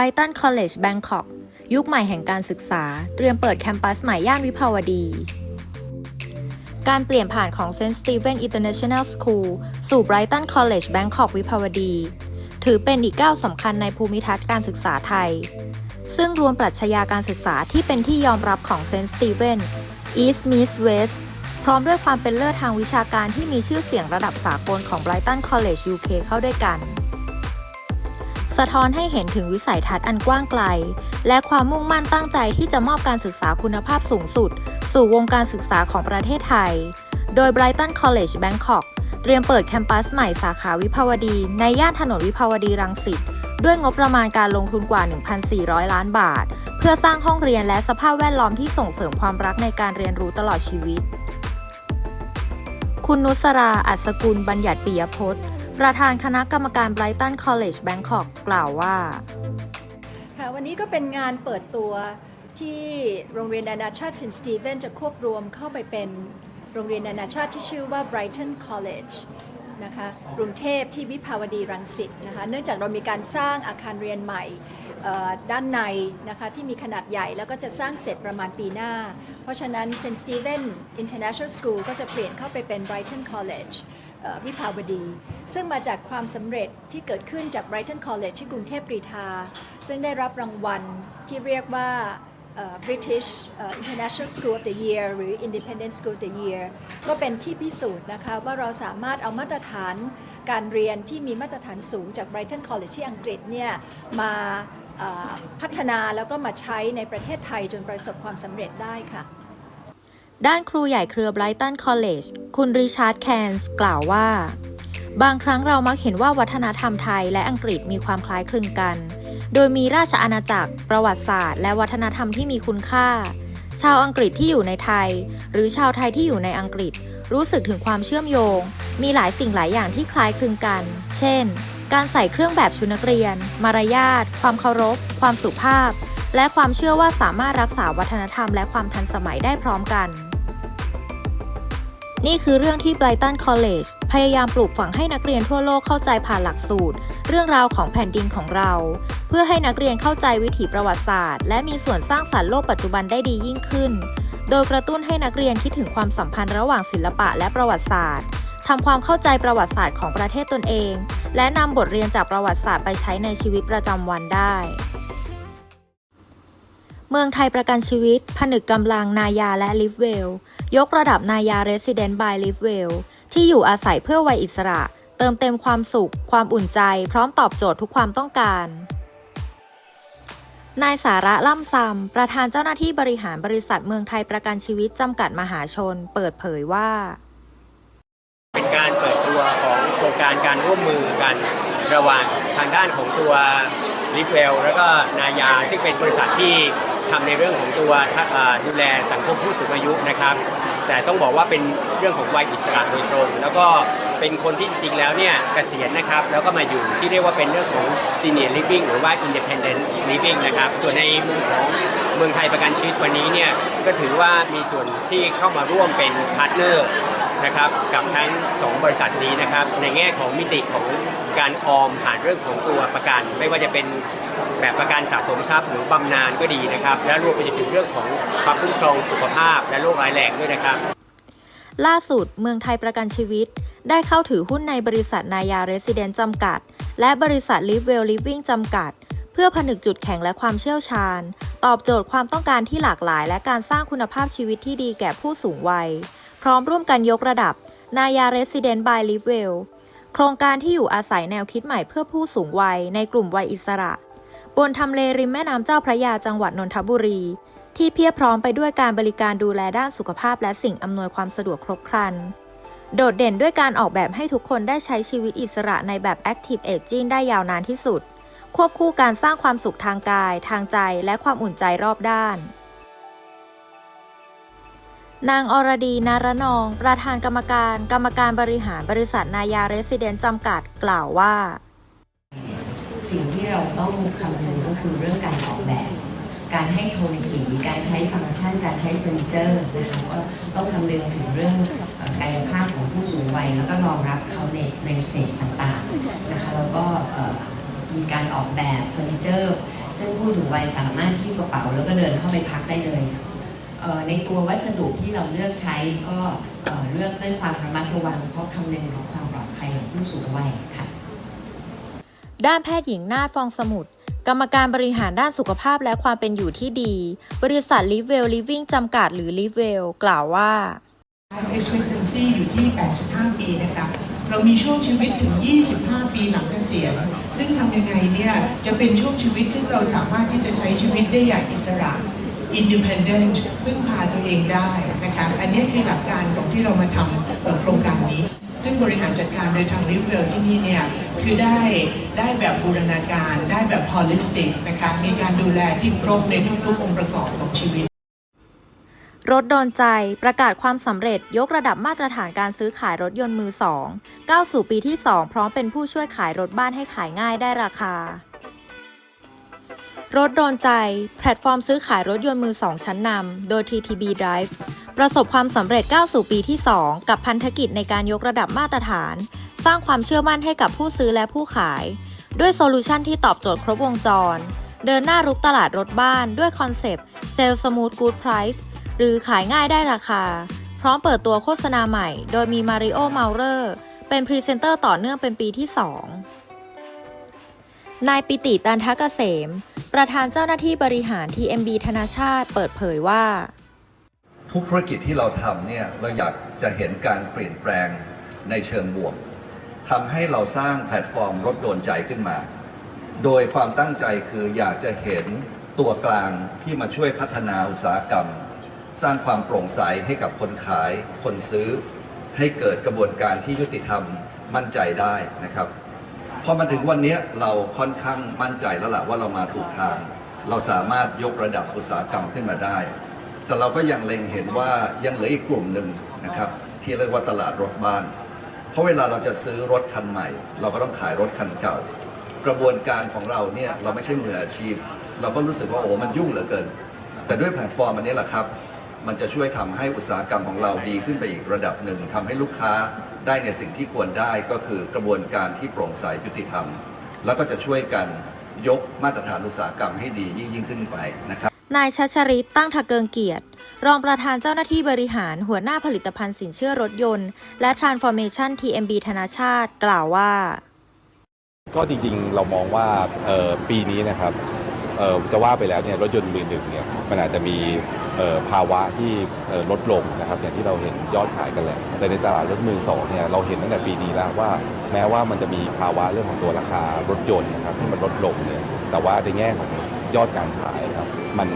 Brighton College Bangkok ยุคใหม่แห่งการศึกษา เตรียมเปิดแคมปัสใหม่ย่านวิภาวดี การเปลี่ยนผ่านของ St. Stephen International School สู่ Brighton College Bangkok วิภาวดี ถือเป็นอีกก้าวสำคัญในภูมิทัศน์การศึกษาไทย ซึ่งรวมปรัชญาการศึกษาที่เป็นที่ยอมรับของ St. Stephen East meets West พร้อมด้วยความเป็นเลิศทางวิชาการที่มีชื่อเสียงระดับสากลของ Brighton College UK เข้าด้วยกัน สะท้อนให้เห็นถึงวิสัยทัศน์อันกว้างไกล และความมุ่งมั่นตั้งใจที่จะมอบการศึกษาคุณภาพสูงสุด สู่วงการศึกษาของประเทศไทย โดย Brighton College Bangkok เตรียมเปิดแคมปัสใหม่สาขาวิภาวดี ในย่านถนนวิภาวดีรังสิตด้วยงบประมาณการลงทุนกว่า 1,400 ล้านบาท เพื่อสร้างห้องเรียนและสภาพแวดล้อมที่ส่งเสริมความรักในการเรียนรู้ตลอดชีวิต คุณนุสรา อัศกุล บัญญัติปิยพจน์ ประธานคณะกรรมการ Brighton College Bangkok กล่าวว่า ค่ะวันนี้ก็เป็นงานเปิดตัวที่โรงเรียนนานาชาติ St. Stephen จะควบรวมเข้าไปเป็นโรงเรียนนานาชาติที่ชื่อว่า Brighton College นะคะกรุงเทพที่วิภาวดีรังสิตนะคะเนื่องจากเรามีการสร้างอาคารเรียนใหม่ด้านในนะคะที่มีขนาดใหญ่แล้วก็จะสร้างเสร็จประมาณปีหน้า เพราะฉะนั้น St. Stephen International School ก็จะเปลี่ยนเข้าไปเป็น Brighton College เอ่อ วิภาวดี ซึ่งมาจากความสำเร็จที่เกิดขึ้นจาก Brighton College ที่กรุงเทพกรีฑาซึ่งได้รับรางวัลที่เรียกว่า British International School of the Year หรือ Independent School of the Year ก็เป็นที่พิสูจน์นะคะว่าเราสามารถเอามาตรฐานการเรียนที่มีมาตรฐานสูงจาก Brighton College ที่อังกฤษเนี่ยมาพัฒนาแล้วก็มาใช้ในประเทศไทยจนประสบความสำเร็จได้ค่ะ ด้านครูใหญ่เครือ Brighton College คุณริชาร์ดแคนส์กล่าวว่า บางครั้งเรามักเห็นว่าวัฒนธรรมไทยและอังกฤษมีความคล้ายคลึงกัน โดยมีราชอาณาจักร ประวัติศาสตร์ และวัฒนธรรมที่มีคุณค่า ชาวอังกฤษที่อยู่ในไทย หรือชาวไทยที่อยู่ในอังกฤษ รู้สึกถึงความเชื่อมโยง มีหลายสิ่งหลายอย่างที่คล้ายคลึงกัน เช่น การใส่เครื่องแบบชุดนักเรียน มารยาท ความเคารพ ความสุภาพ และความเชื่อว่าสามารถรักษาวัฒนธรรมและความทันสมัยได้พร้อมกัน นี่คือเรื่องที่ Brighton College พยายามปลูกฝังให้นักเรียนทั่วโลกเข้าใจผ่านหลักสูตร เรื่องราวของแผ่นดินของเรา เพื่อให้นักเรียนเข้าใจวิถีประวัติศาสตร์ และมีส่วนสร้างสรรค์โลกปัจจุบันได้ดียิ่งขึ้น โดยกระตุ้นให้นักเรียนคิดถึงความสัมพันธ์ระหว่างศิลปะและประวัติศาสตร์ทำความเข้าใจประวัติศาสตร์ของประเทศตนเอง และนำบทเรียนจากประวัติศาสตร์ไปใช้ในชีวิตประจำวันได้ เมืองไทยประกันชีวิต ผนึกกำลังนายาและลิฟเวล ยกระดับนายา Resident by l i v e w e l l ที่อยู่อาศัยเพื่อวัยอิสระ เติมเต็มความสุข ความอุ่นใจ พร้อมตอบโจทย์ทุกความต้องการนายสาระล่ำซำประธานเจ้าหน้าที่บริหารบริษัทเมืองไทยประกันชีวิตจำกัดมหาชน เปิดเผยว่า เป็นการเปิดตัวของโครงการการร่วมมือกันระหว่างทางด้านของตัวลิฟเวลแล้วก็นายาซึ่งเป็นบริษัทที่ ทำในเรื่องของตัวดูแลสังคมผู้สูงอายุนะครับ แต่ต้องบอกว่าเป็นเรื่องของวัยอิสระโดยตรง แล้วก็เป็นคนที่จริงๆแล้วเนี่ยเกษียณนะครับ แล้วก็มาอยู่ที่เรียกว่าเป็นเรื่องของ senior living หรือว่า independent living นะครับ ส่วนในมุมของเมืองไทยประกันชีวิตวันนี้เนี่ยก็ถือว่ามีส่วนที่เข้ามาร่วมเป็นพาร์ทเนอร์ นะครับกับทั้ง 2 บริษัทนี้นะครับในแง่ของมิติของการออมผ่านเรื่องของตัวประกัน ไม่ว่าจะเป็นแบบประกันสะสมทรัพย์หรือบำนาญก็ดีนะครับ และรวมไปถึงเรื่องของความคุ้มครองสุขภาพและโรคร้ายแรงด้วยนะครับ ล่าสุดเมืองไทยประกันชีวิต ได้เข้าถือหุ้นในบริษัทนายาเรสซิเดนต์จำกัด และบริษัท Live Well Living จำกัด เพื่อผนึกจุดแข็งและความเชี่ยวชาญ ตอบโจทย์ความต้องการที่หลากหลาย และการสร้างคุณภาพชีวิตที่ดีแก่ผู้สูงวัย พร้อมร่วมกันยกระดับ นายา Resident by Live Well โครงการที่อยู่อาศัยแนวคิดใหม่เพื่อผู้สูงวัยในกลุ่มวัยอิสระ บนทำเลริมแม่น้ำเจ้าพระยาจังหวัดนนทบุรี ที่เพียบพร้อมไปด้วยการบริการดูแลด้านสุขภาพและสิ่งอำนวยความสะดวกครบครัน โดดเด่นด้วยการออกแบบให้ทุกคนได้ใช้ชีวิตอิสระในแบบ Active Aging ได้ยาวนานที่สุด ควบคู่การสร้างความสุขทางกาย ทางใจ และความอุ่นใจรอบด้าน นางอรดีนารนอง ประธานกรรมการ กรรมการบริหารบริษัทนายาเรสซิเดนต์จำกัดกล่าวว่า สิ่งที่เราต้องคำนึงก็คือเรื่องการออกแบบ การให้โทนสี การใช้ฟังก์ชัน การใช้เฟอร์นิเจอร์นะคะก็ต้องคำนึงถึงเรื่องกายภาพของผู้สูงวัย แล้วก็รองรับเขาในในสเตจต่างๆนะคะแล้วก็มีการออกแบบเฟอร์นิเจอร์ ซึ่งผู้สูงวัยสามารถที่กระเป๋าแล้วก็เดินเข้าไปพักได้เลย ในตัววัสดุที่เราเลือกใช้ก็เอ่อเลือกด้วยความระมัดระวังเพราะคำนึงถึงความปลอดภัยของผู้สูงวัยค่ะ ด้านแพทย์หญิงนาฏฟองสมุทรกรรมการบริหารด้านสุขภาพและความเป็นอยู่ที่ดี บริษัท l i v e w e l Living จำกัดหรือ l i v e w e l กล่าวว่า Life expectancy อยู่ที่ 85 ปีนะคะ เรามีช่วงชีวิตถึง 25 ปีหลังเกษียณ ซึ่งทำยังไงเนี่ย จะเป็นช่วงชีวิตซึ่งเราสามารถที่จะใช้ชีวิตได้อย่างอิสระ independent พึ่งพาตัวเองได้นะคะอันนี้คือหลักการของที่เรามาทำโครงการนี้ ซึ่งบริหารจัดการโดยทางริฟเวลที่นี่เนี่ยคือได้ได้แบบบูรณาการ ได้แบบ holistic นะคะมีการดูแลที่ครบในทุกๆองค์ประกอบของชีวิตรถโดนใจประกาศความสำเร็จยกระดับมาตรฐานการซื้อขายรถยนต์มือสองก้าวสู่ปีที่ 2 พร้อมเป็นผู้ช่วยขายรถบ้านให้ขายง่ายได้ราคา รถโดนใจ แพลตฟอร์มซื้อขายรถยนต์มือสองชั้นนำ โดย TTB Drive ประสบความสำเร็จก้าวสู่ปีที่ 2 กับพันธกิจในการยกระดับมาตรฐาน สร้างความเชื่อมั่นให้กับผู้ซื้อและผู้ขาย ด้วยโซลูชันที่ตอบโจทย์ครบวงจร เดินหน้ารุกตลาดรถบ้านด้วยคอนเซปต์ Sell Smooth Good Price หรือขายง่ายได้ราคา พร้อมเปิดตัวโฆษณาใหม่ โดยมีมาริโอเมาเลอร์เป็นพรีเซนเตอร์ต่อเนื่องเป็นปีที่ 2 นายปิติตันทกเกษม ประธานเจ้าหน้าที่บริหาร TMB ธนาชาติเปิดเผยว่า ทุกธุรกิจที่เราทำเนี่ยเราอยากจะเห็นการเปลี่ยนแปลงในเชิงบวกทำให้เราสร้างแพลตฟอร์มรถโดนใจขึ้นมา โดยความตั้งใจคืออยากจะเห็นตัวกลางที่มาช่วยพัฒนาอุตสาหกรรม สร้างความโปร่งใสให้กับคนขาย คนซื้อ ให้เกิดกระบวนการที่ยุติธรรมมั่นใจได้นะครับ พอมาถึงวันนี้เราค่อนข้างมั่นใจแล้วล่ะว่าเรามาถูกทาง เราสามารถยกระดับอุตสาหกรรมขึ้นมาได้ แต่เราก็ยังเล็งเห็นว่ายังเหลืออีกกลุ่มหนึ่งนะครับที่เรียกว่าตลาดรถบ้าน เพราะเวลาเราจะซื้อรถคันใหม่ เราก็ต้องขายรถคันเก่า กระบวนการของเราเนี่ยเราไม่ใช่มืออาชีพ เราก็รู้สึกว่าโอ้มันยุ่งเหลือเกิน แต่ด้วยแพลตฟอร์มอันนี้แหละครับ มันจะช่วยทำให้อุตสาหกรรมของเราดีขึ้นไปอีกระดับหนึ่งทำให้ลูกค้า ได้ในสิ่งที่ควรได้ก็คือกระบวนการที่โปร่งใสยุติธรรม แล้วก็จะช่วยกันยกมาตรฐานอุตสาหกรรมให้ดียิ่งยิ่งขึ้นไปนะครับ นายชัชริตตั้งทะเกิงเกียรติ รองประธานเจ้าหน้าที่บริหารหัวหน้าผลิตภัณฑ์สินเชื่อรถยนต์ และ Transformation TMB ธนาชาติ กล่าวว่า ก็จริงๆ เรามองว่าเอ่อปีนี้นะครับเอ่อ จะว่าไปแล้วเนี่ยรถยนต์มือหนึ่งเนี่ยมันอาจจะมีภาวะที่ลดลงนะครับอย่างที่เราเห็นยอดขายกันแหละแต่ในตลาดรถมือสองเนี่ยเราเห็นตั้งแต่ปีนี้แล้วว่า แม้ว่ามันจะมีภาวะเรื่องของตัวราคารถยนต์นะครับที่มันลดลงเนี่ยแต่ว่าในแง่ของยอดการขายครับมัน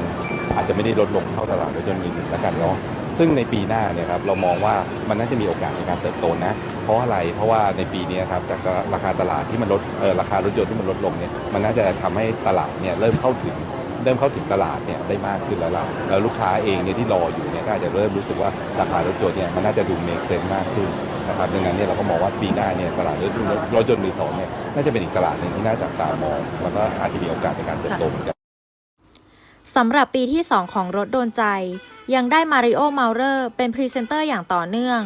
อาจจะไม่ได้ลดลงเท่าตลาดรถยนต์มือหนึ่งแล้วกันเนาะซึ่งในปีหน้าเนี่ยครับเรามองว่ามันน่าจะมีโอกาสในการเติบโตนะ เพราะอะไร เพราะว่าในปีนี้ครับจากราคาตลาดที่มันลดเออราคารถยนต์ที่มันลดลงเนี่ยมันน่าจะทำให้ตลาดเนี่ยเริ่มเข้าถึงเริ่มเข้าถึงตลาดเนี่ยได้มากขึ้นแล้วล่ะแล้วลูกค้าเองเนี่ยที่รออยู่เนี่ยก็อาจจะเริ่มรู้สึกว่าราคารถยนต์เนี่ยมันน่าจะดูเมกเซนมากขึ้นนะครับดังนั้นเนี่ยเราก็มองว่าปีหน้าเนี่ยตลาดรถยนต์รถยนต์มือสองเนี่ยน่าจะเป็นอีกตลาดหนึ่งที่น่าจับตามองแล้วก็อาจจะมีโอกาสในการเติบโตเหมือนกันสำหรับปีที่ 2 ของรถโดนใจ ยังได้มาริโอเมาเลอร์เป็นพรีเซนเตอร์อย่างต่อเนื่อง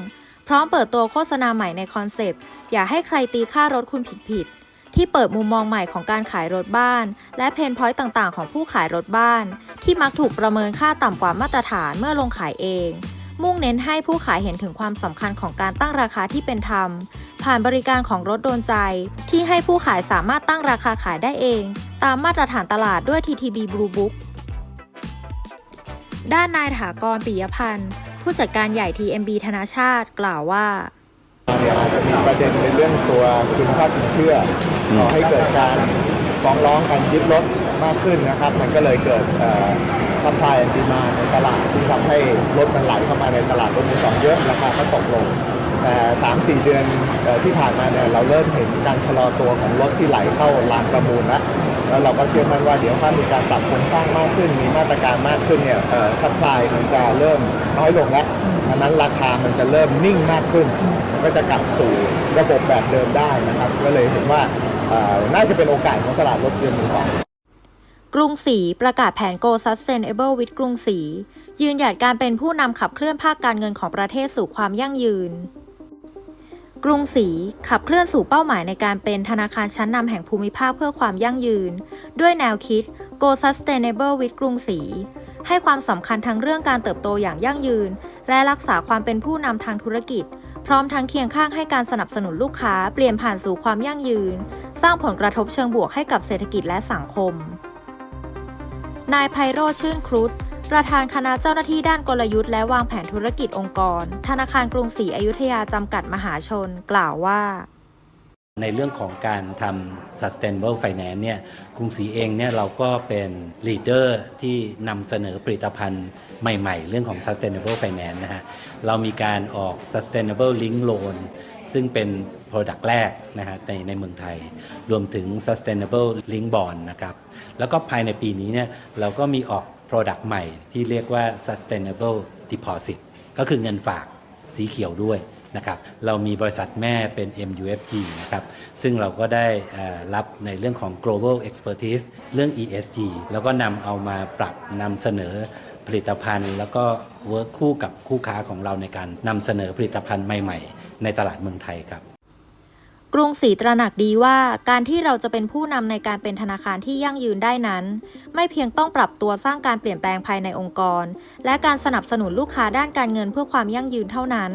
พร้อมเปิดตัวโฆษณาใหม่ในคอนเซปต์ อย่าให้ใครตีค่ารถคุณผิดๆ ที่เปิดมุมมองใหม่ของการขายรถบ้าน และเพนพอยต์ต่างๆ ของผู้ขายรถบ้าน ที่มักถูกประเมินค่าต่ำกว่ามาตรฐานเมื่อลงขายเอง มุ่งเน้นให้ผู้ขายเห็นถึงความสำคัญของการตั้งราคาที่เป็นธรรม ผ่านบริการของรถโดนใจ ที่ให้ผู้ขายสามารถตั้งราคาขายได้เอง ตามมาตรฐานตลาดด้วย TTB Blue Book ด้านนายถากรปิยพันธ์ ผู้จัดการใหญ่ TMB ธนาชาติกล่าวว่าเนี่ยอาจจะมีประเด็นในเรื่องตัวคุณภาพสินเชื่อก่อให้เกิดการฟ้องร้องกันยึดรถมากขึ้นนะครับ มันก็เลยเกิดซัพพลายแอนดีมาในตลาดที่ทำให้รถมันไหลเข้ามาในตลาดรถมือสองเยอะราคาก็ตกลง แต่สามสี่เดือนที่ผ่านมาเนี่ยเราเริ่มเห็นการชะลอตัวของรถที่ไหลเข้าลานประมูลแล้ว แล้วเราก็เชื่อมั่นว่าเดี๋ยวถ้ามีการปรับโครงสร้างมากขึ้น มีมาตรการมากขึ้นเนี่ยซัพพลายมันจะเริ่มน้อยลงแล้วอันนั้นราคามันจะเริ่มนิ่งมากขึ้นมันก็จะกลับสู่ระบบแบบเดิมได้นะครับ ก็เลยเห็นว่าเอ่อน่าจะเป็นโอกาสของตลาดรถยนต์มือสองกรุงศรีประกาศแผน Go Sustainable with กรุงศรียืนหยัดการเป็นผู้นำขับเคลื่อนภาคการเงินของประเทศสู่ความยั่งยืน กรุงศรีขับเคลื่อนสู่เป้าหมายในการเป็นธนาคารชั้นนำแห่งภูมิภาคเพื่อความยั่งยืน ด้วยแนวคิด Go Sustainable with กรุงศรีให้ความสำคัญทั้งเรื่องการเติบโตอย่างยั่งยืน และรักษาความเป็นผู้นำทางธุรกิจ พร้อมทั้งเคียงข้างให้การสนับสนุนลูกค้าเปลี่ยนผ่านสู่ความยั่งยืน สร้างผลกระทบเชิงบวกให้กับเศรษฐกิจและสังคม นายไพโรจน์ชื่นครุฑ ประธานคณะเจ้าหน้าที่ด้านกลยุทธ์และวางแผนธุรกิจองค์กร ธนาคารกรุงศรีอยุธยาจำกัดมหาชน กล่าวว่า ในเรื่องของการทำ sustainable finance เนี่ยกรุงศรีเองเนี่ยเราก็เป็น leader ที่นำเสนอผลิตภัณฑ์ใหม่ๆ เรื่องของ sustainable finance นะฮะเรามีการออก sustainable link loan ซึ่งเป็น product แรกนะฮะในในเมืองไทย รวมถึง sustainable link bond นะครับ แล้วก็ภายในปีนี้เนี่ยเราก็มีออก product ใหม่ที่เรียกว่า sustainable deposit ก็คือเงินฝากสีเขียวด้วยนะครับเรามีบริษัทแม่เป็น MUFG นะครับซึ่งเราก็ได้รับในเรื่องของ global expertise เรื่อง ESG แล้วก็นำเอามาปรับนำเสนอผลิตภัณฑ์ แล้วก็เวิร์คคู่กับคู่ค้าของเราในการนำเสนอผลิตภัณฑ์ใหม่ ๆ ในตลาดเมืองไทยครับ กรุงศรีตระหนักดีว่าการที่เราจะเป็นผู้นำในการเป็นธนาคารที่ยั่งยืนได้นั้น ไม่เพียงต้องปรับตัวสร้างการเปลี่ยนแปลงภายในองค์กร และการสนับสนุนลูกค้าด้านการเงินเพื่อความยั่งยืนเท่านั้น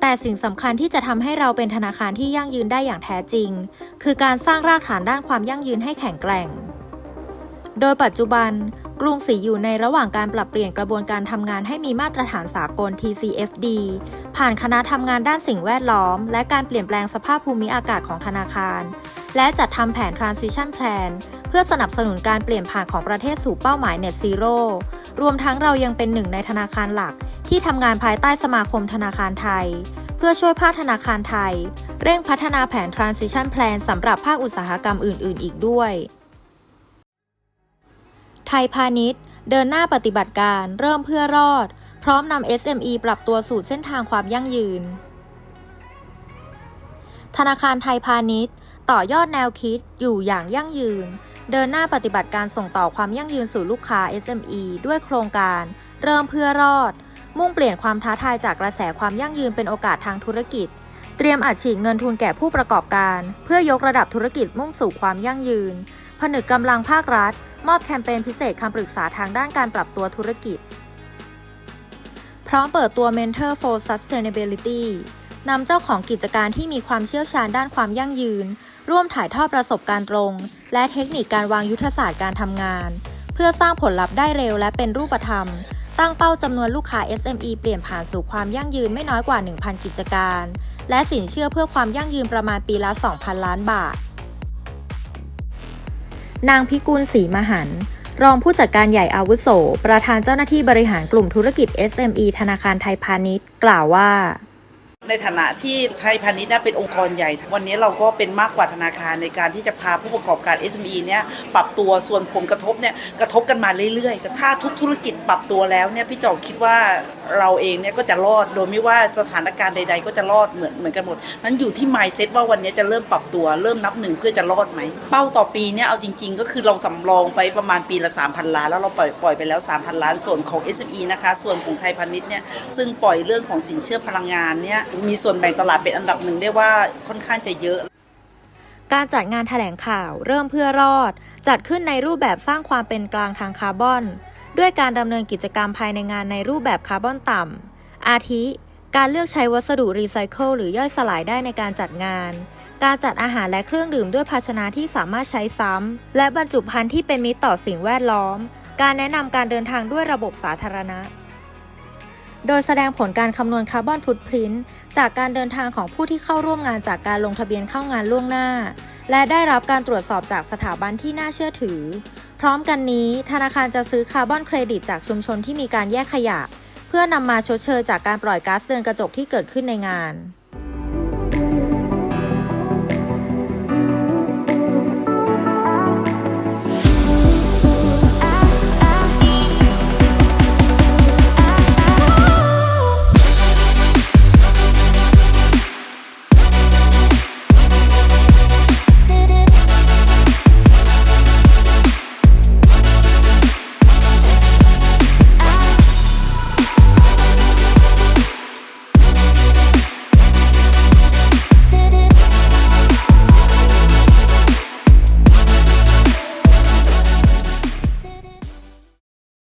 แต่สิ่งสำคัญที่จะทำให้เราเป็นธนาคารที่ยั่งยืนได้อย่างแท้จริง คือการสร้างรากฐานด้านความยั่งยืนให้แข็งแกร่ง โดยปัจจุบัน กรุงศรีอยู่ในระหว่างการปรับเปลี่ยนกระบวนการทำงานให้มีมาตรฐานสากล TCFD ผ่านคณะทำงานด้านสิ่งแวดล้อม และการเปลี่ยนแปลงสภาพภูมิอากาศของธนาคาร และจัดทำแผน Transition Plan เพื่อสนับสนุนการเปลี่ยนผ่านของประเทศสู่เป้าหมาย Net Zero รวมทั้งเรายังเป็นหนึ่งในธนาคารหลัก ที่ทำงานภายใต้สมาคมธนาคารไทย เพื่อช่วยภาคธนาคารไทย เร่งพัฒนาแผน Transition Plan สำหรับภาคอุตสาหกรรมอื่น ๆ อีกด้วย ไทยพาณิชย์ เดินหน้าปฏิบัติการเริ่มเพื่อรอด พร้อมนำ SME ปรับตัวสู่เส้นทางความยั่งยืน ธนาคารไทยพาณิชย์ ต่อยอดแนวคิดอยู่อย่างยั่งยืน เดินหน้าปฏิบัติการส่งต่อความยั่งยืนสู่ลูกค้า SME ด้วยโครงการ เริ่มเพื่อรอด มุ่งเปลี่ยนความท้าทายจากกระแสความยั่งยืนเป็นโอกาสทางธุรกิจเตรียมอัดฉีดเงินทุนแก่ผู้ประกอบการ เพื่อยกระดับธุรกิจมุ่งสู่ความยั่งยืน นึกกำลังภาครัฐ มอบแคมเปญพิเศษคำปรึกษาทางด้านการปรับตัวธุรกิจ พร้อมเปิดตัว Mentor for Sustainability นำเจ้าของกิจการที่มีความเชี่ยวชาญด้านความยั่งยืน ร่วมถ่ายทอดประสบการณ์ตรง และเทคนิคการวางยุทธศาสตร์การทำงาน เพื่อสร้างผลลัพธ์ได้เร็วและเป็นรูปธรรม ตั้งเป้าจำนวนลูกค้า SME เปลี่ยนผ่านสู่ความยั่งยืนไม่น้อยกว่า 1,000 กิจการ และสินเชื่อเพื่อความยั่งยืนประมาณปีละ 2,000 ล้านบาท นางพิกุลศรีมหันต์รองผู้จัดการใหญ่อาวุโส ประธานเจ้าหน้าที่บริหารกลุ่มธุรกิจ SME ธนาคารไทยพาณิชย์ กล่าวว่า ในฐานะที่ไทยพาณิชย์เนี่ยเป็นองค์กรใหญ่ วันนี้เราก็เป็นมากกว่าธนาคารในการที่จะพาผู้ประกอบการ SME เนี่ยปรับตัวส่วนผลกระทบเนี่ยกระทบกันมาเรื่อยๆ ถ้าทุกธุรกิจปรับตัวแล้วเนี่ยพี่จอกคิดว่าเราเองเนี่ยก็จะรอดโดยไม่ว่าสถานการณ์ใด ๆ ก็จะรอดเหมือนเหมือนกันหมดนั้นอยู่ที่ mindset ว่าวันนี้จะเริ่มปรับตัวเริ่มนับหนึ่งเพื่อจะรอดไหม เป้าต่อปีเนี่ยเอาจริง ๆ ก็คือเราสำรองไปประมาณปีละ 3,000 ล้าน แล้วเราปล่อยปล่อยไปแล้ว 3,000 ล้านส่วนของ SME นะคะ ส่วนของไทยพาณิชย์เนี่ยซึ่งปล่อยเรื่องของสินเชื่อพลังงานเนี่ยมีส่วนแบ่งตลาดเป็นอันดับหนึ่งได้ว่าค่อนข้างจะเยอะการจัดงานแถลงข่าวเริ่มเพื่อรอด จัดขึ้นในรูปแบบสร้างความเป็นกลางทางคาร์บอน ด้วยการดำเนินกิจกรรมภายในงานในรูปแบบคาร์บอนต่ำ อาทิ การเลือกใช้วัสดุรีไซเคิลหรือย่อยสลายได้ในการจัดงาน การจัดอาหารและเครื่องดื่มด้วยภาชนะที่สามารถใช้ซ้ำ และบรรจุภัณฑ์ที่เป็นมิตรต่อสิ่งแวดล้อม การแนะนำการเดินทางด้วยระบบสาธารณะ โดยแสดงผลการคำนวณคาร์บอนฟุตพริ้นท์จากการเดินทางของผู้ที่เข้าร่วมงานจากการลงทะเบียนเข้างานล่วงหน้า และได้รับการตรวจสอบจากสถาบันที่น่าเชื่อถือ ร้อมกันนี้ ธนาคารจะซื้อคาร์บอนเครดิตจากชุมชนที่มีการแยกขยะ เพื่อนำมาชดเชยจากการปล่อยก๊าซเรือนกระจกที่เกิดขึ้นในงาน